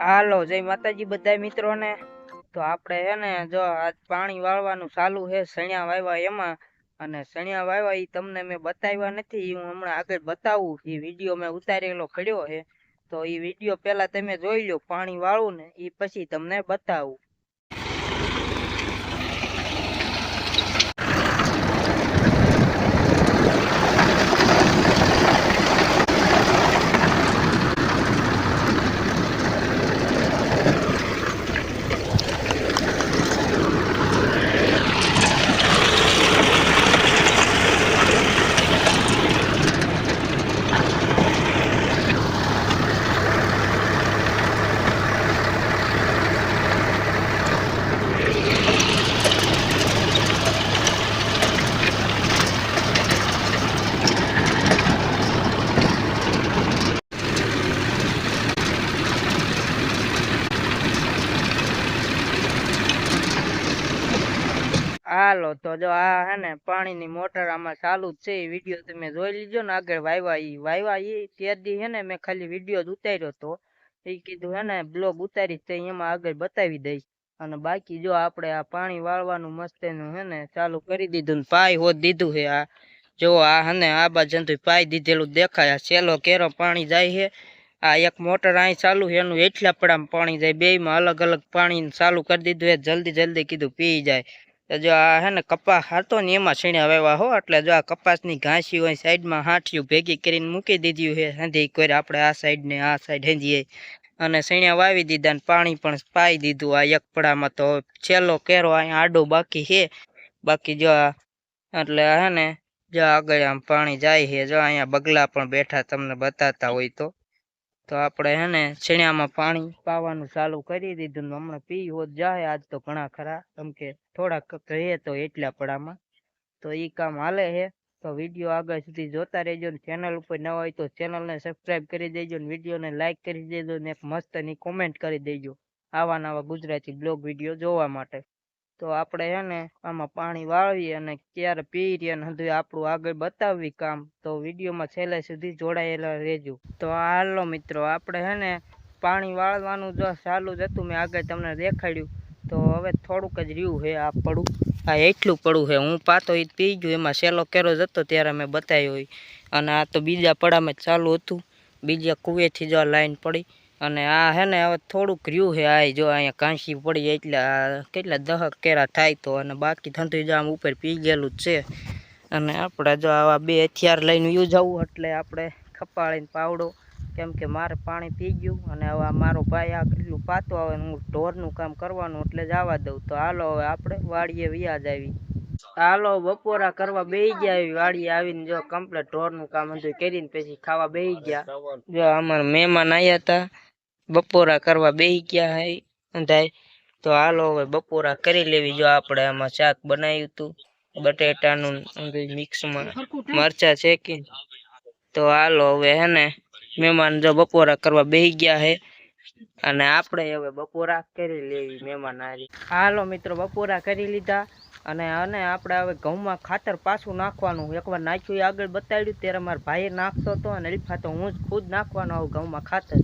હાલો, જય માતાજી બધા મિત્રોને. તો આપણે હે ને જો આજ પાણી વાળવાનું ચાલુ છે સણિયા વાવ્યા એમાં. અને સણિયા વાવ્યા એ તમને મેં બતાવ્યા નથી હું હમણાં આગળ બતાવું. એ વીડિયો મેં ઉતારેલો ખડ્યો છે તો એ વીડિયો પહેલાં તમે જોઈ લો પાણી વાળું ને એ પછી તમને બતાવું. હાલો તો જો આ હે ને પાણીની મોટર આમાં ચાલુ જ છે, એ વીડિયો તમે જોઈ લીજો ને આગળ વાયવા ઈ. વાયવા ઈ તે હે ને મેં ખાલી વીડિયો જ ઉતાર્યો તો. એ કીધું હે ને બ્લોગ ઉતારી તો એમાં આગળ બતાવી દઈશ. અને બાકી જો આપણે આ પાણી વાળવાનું મસ્તનું હે ને ચાલુ કરી દીધું ને પાય હોત દીધું છે આ. જો આ હે ને આ બાજુ પાય દીધેલું દેખાય. આ સેલો કેરો પાણી જાય છે આ એક મોટર અહીં ચાલુ છે એનું એટલા પડામાં પાણી જાય. બેયમાં અલગ અલગ પાણી ચાલુ કરી દીધું છે જલ્દી જલ્દી કીધું પી જાય. જો આ હે ને કપાસ હતો ને એમાં છીણે વાવ્યા હો? એટલે જો આ કપાસની ઘાસી હોય સાઈડમાં હાંઠિયું ભેગી કરીને મૂકી દીધી છે. હંધી કોઈ આપણે આ સાઈડ ને આ સાઈડ હેંધીએ. અને સણિયા વાવી દીધા ને પાણી પણ પાઈ દીધું આ એક પડામાં તો છેલ્લો કેરો અહીંયા આડો બાકી છે. બાકી જો એટલે હે ને, જો આગળ આમ પાણી જાય છે. જો અહીંયા બગલા પણ બેઠા તમને બતાતા હોય તો. તો આપણે હે ને છીણ્યામાં પાણી પાવાનું ચાલુ કરી દીધું ને હમણાં પી હોત જાય. આજ તો ઘણા ખરા. કેમ કે થોડાક રહીએ તો એટલા પડામાં. તો એ કામ હાલે છે તો વીડિયો આગળ સુધી જોતા રહેજો ને ચેનલ ઉપર ન હોય તો ચેનલને સબસ્ક્રાઇબ કરી દેજો ને વિડીયોને લાઇક કરી દેજો ને એક મસ્તની કોમેન્ટ કરી દેજો. આવા નવા ગુજરાતી બ્લોગ વીડિયો જોવા માટે. તો આપણે હે ને આમાં પાણી વાળવી અને ક્યારે પી રહ્યા ને હજુ આપણું આગળ બતાવવી કામ. તો વિડીયોમાં છેલ્લે સુધી જોડાયેલા રહેજો. તો હાલો મિત્રો, આપણે હે ને પાણી વાળવાનું જો ચાલુ જ હતું, મેં આગળ તમને દેખાડ્યું. તો હવે થોડુંક જ રહ્યું છે આ પડું. આ એટલું પડું છે. હું પાતો એ પી ગયું, એમાં સેલો કેરો જ હતો ત્યારે મેં બતાવ્યો અને આ તો બીજા પડામાં ચાલુ હતું. બીજા કુવેથી જો લાઈન પડી. અને આ હે ને હવે થોડુંક રહ્યું છે આ જો અહીંયા કાંસી પડી એટલે આ કેટલા દહક કેરા થાય તો અને બાકી ધંધું જો આમ ઉપર પી ગયેલું જ છે. અને આપણે જો આવા બે હથિયાર લઈને યુઝ આવું એટલે આપણે ખપાળીને પાવડો, કેમ કે મારે પાણી પી ગયું અને હવે મારો ભાઈ આ કેટલું પાતો આવે હું ઢોરનું કામ કરવાનું એટલે જવા દઉં. તો હાલો હવે આપણે વાડીએ વ્યાજ આવી. હાલો બપોરા કરવા બેહી ગયા વાડીએ આવીને જો કમ્પ્લેટ ઢોરનું કામ હતું કરીને પછી ખાવા બેહી ગયા. જો અમારા મહેમાન આવ્યા હતા. બપોરા કરવા બેહી ગયા હે તો હાલો હવે બપોરા કરી લેવી જો આપણે આમાં શાક બનાવ્યું હતું બટેટાનું મિક્સમાં મરચા શેકી તો હાલો હવે હે ને મહેમાન જો બપોરા કરવા બેહી ગયા હે. અને આપણે હવે બપોરા કરી લેવી મહેમાન હારી. હાલો મિત્રો બપોરા કરી લીધા. અને અને આપણે હવે ઘઉંમાં ખાતર પાછું નાખવાનું. એકવાર નાખ્યું આગળ બતાડ્યું. ત્યારે મારા ભાઈએ નાખતો હતો અને અલ્ફા તો હું જ ખુદ નાખવાનો આવું ઘઉંમાં ખાતર.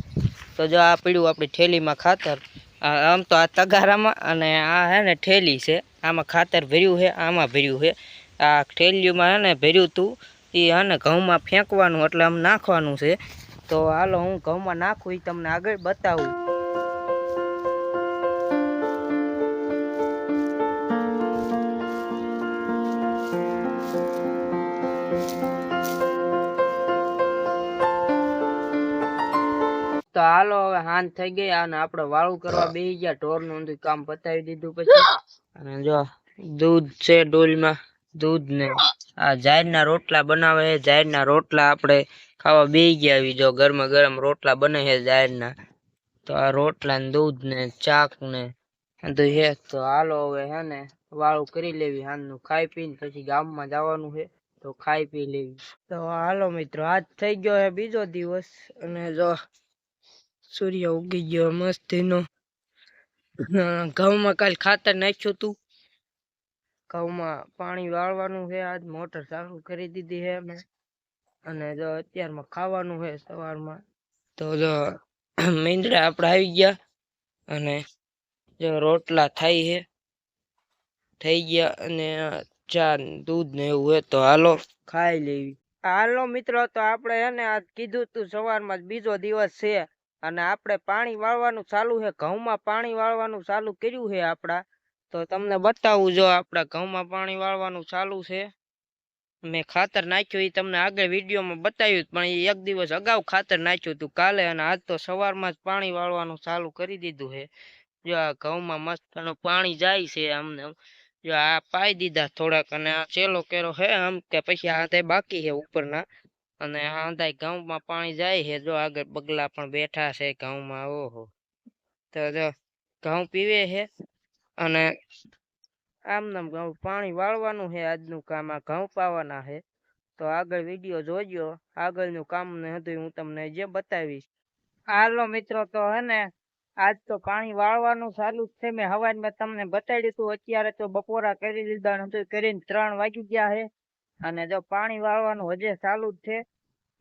તો જો આ પીડ્યું આપણી ઠેલીમાં ખાતર આમ તો આ તગારામાં અને આ હે ને ઠેલી છે, આમાં ખાતર ભર્યું છે, આમાં ભર્યું છે. આ ઠેલીમાં હે ને ભર્યું હતું એ હે ને ઘઉંમાં ફેંકવાનું એટલે આમ નાખવાનું છે. તો હાલો હું ઘઉંમાં નાખું એ તમને આગળ બતાવું. હાલો, હવે હાંજ થઈ ગઈ અને આપણે વાળું કરવા બેસી ગયા. ઢોરનું કામ પતાવી દીધું પછી. અને જો, દૂધ છે ડોલમાં, દૂધ ને આ જાહેરના રોટલા બનાવે છે. જાહેરના રોટલા આપણે ખાવા બેસી ગયા આવી. જો ગરમ ગરમ રોટલા બને છે જાહેરના. તો આ રોટલા ને દૂધ ને ચાક ને બધું છે. તો હાલો, હવે હે ને વાળું કરી લેવી. હાંજનું ખાઈ પીને પછી ગામમાં જવાનું છે. તો ખાઈ પી લેવી. તો હાલો મિત્રો, આજ થઈ ગયો છે બીજો દિવસ. અને જો સૂર્ય ઉગી ગયો મસ્ત એનો. ઘઉંમાં કાલ ખાતર નાખ્યું તું ઘઉંમાં પાણી વાળવાનું છે, આજ મોટર ચાલુ કરી દીધી છે અમે. અને જો અત્યારમાં ખાવાનું છે સવારમાં. તો જો મીંદડા આપણે આવી ગયા અને જો રોટલા થાય છે. થઈ ગયા અને ચા, દૂધ ને એવું હોય તો હાલો ખાઈ લેવી. હાલો મિત્રો, તો આપણે હે ને આજ કીધું તું સવારમાં બીજો દિવસ છે. અને આપણે પાણી વાળવાનું ચાલુ છે, ઘઉંમાં પાણી વાળવાનું ચાલુ કર્યું છે આપણા. તો તમને બતાવું જો આપડા ઘઉંમાં પાણી વાળવાનું ચાલુ છે. મેં ખાતર નાખ્યું એ તમને આગળ વિડીયોમાં બતાવ્યું પણ એ એક દિવસ અગાઉ ખાતર નાખ્યું હતું કાલે, અને આજ તો સવારમાં જ પાણી વાળવાનું ચાલુ કરી દીધું છે. જો આ ઘઉંમાં મસ્ત પાણી જાય છે અમને જો આ પાઈ દીધા થોડાક, અને આ ચેલો કેરો હે આમ, કે પછી આ તે બાકી છે ઉપરના. અને હાંધાય ઘઉંમાં પાણી જાય છે જો આગળ બગલા પણ બેઠા છે ઘઉંમાં ઓહો. તો જો ઘઉં પીવે છે અને આમ નામ ઘઉં પાણી વાળવાનું છે આજનું કામ આ ઘઉં પાવાના છે. તો આગળ વીડિયો જોજો આગળનું કામ ને હતું હું તમને જે બતાવીશ. હાલો મિત્રો તો હે ને આજ તો પાણી વાળવાનું ચાલુ જ છે મેં હવારમાં તમને બતાડ્યું હતું અત્યારે તો બપોરા કરી લીધા કરીને ત્રણ વાગી ગયા છે. અને જો પાણી વાળવાનું હજે ચાલુ જ છે.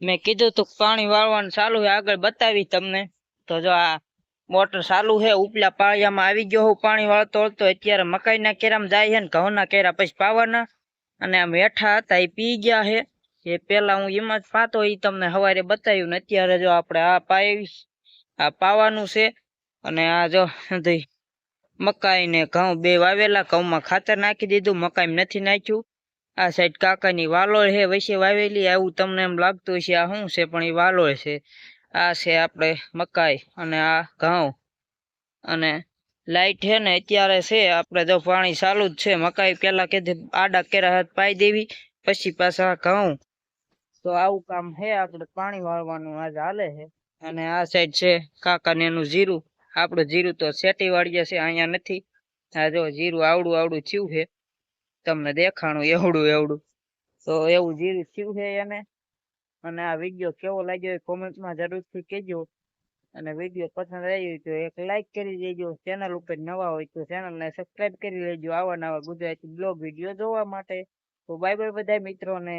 મેં કીધું તું પાણી વાળવાનું ચાલુ છે આગળ બતાવી તમને. તો જો આ મોટર ચાલુ છે, ઉપલા પાળિયામાં આવી ગયો હું પાણી વાળતો હતો અત્યારે મકાઈના કેરામાં જાય છે ને ઘઉંના કેરા પછી પાવાના. અને આમ હેઠા હતા, એ પી ગયા છે. એ પેલા હું એમાં જ પાતો એ તમને સવારે બતાવ્યું ને અત્યારે જો આપણે આ પાવીશ આ પાવાનું છે. અને આ જો મકાઈ ને ઘઉં બે વાવેલા, ઘઉંમાં ખાતર નાખી દીધું મકાઈ નથી નાખ્યું. આ સાઈડ કાકાની વાલોળ છે વૈસે વાવેલી, આવું તમને એમ લાગતું છે આ શું છે પણ એ વાલોળ છે. આ છે આપણે મકાઈ અને આ ઘઉં. અને લાઈટ છે ને, અત્યારે છે, આપણે જો પાણી ચાલુ જ છે, મકાઈ પેલા કીધી આડા કેરા હાથ પાઈ દેવી, પછી પાછા ઘઉં. તો આવું કામ છે આપણે પાણી વાળવાનું આજ હાલે છે અને આ સાઈડ છે, કાકાને એનું જીરું. આપણું જીરું તો શેટી વાળીએ છે, અહીંયા નથી. આ જો જીરું આવડું આવડું થયું છે તમને દેખાણું એવડું એવડું. તો એવું જીરું થયું છે એને. અને આ વીડિયો કેવો લાગ્યો એ કોમેન્ટમાં જરૂરથી કહેજો. અને વીડિયો પસંદ આવ્યો હોય તો એક લાઈક કરી દેજો. ચેનલ ઉપર નવા હોય તો ચેનલને સબસ્ક્રાઇબ કરી લેજો. આવા નવા ગુજરાતી બ્લોગ વીડિયો જોવા માટે. તો બાય બાય બધા મિત્રોને.